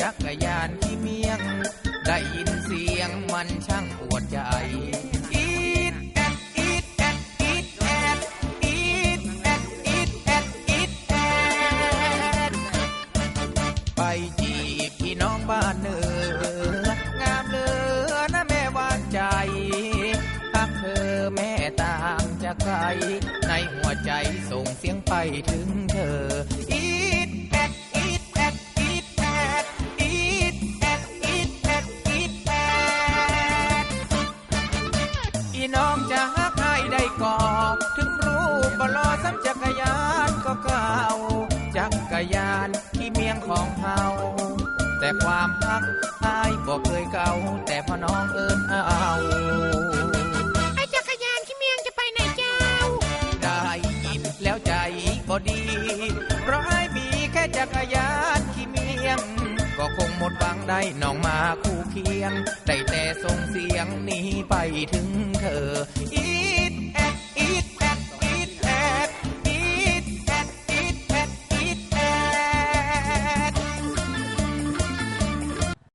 จักรยานที่เมียง ได้ยินเสียงมันช่างปวดใจในหัวใจส่งเสียงไปถึงเธออี แต่ความฮักอายบอกเคยเก่า แต่พอน้องเอิญเอาไอ้จักรยานที่เมียงจะไปไหนเจ้า ได้ยินแล้วใจก็ดี เพราะไอ้มีแค่จักรยานขี่เมียง ก็คงหมดหวังได้น้องมาคู่เคียง ได้แต่ส่งเสียงหนี้ไปถึงเธออี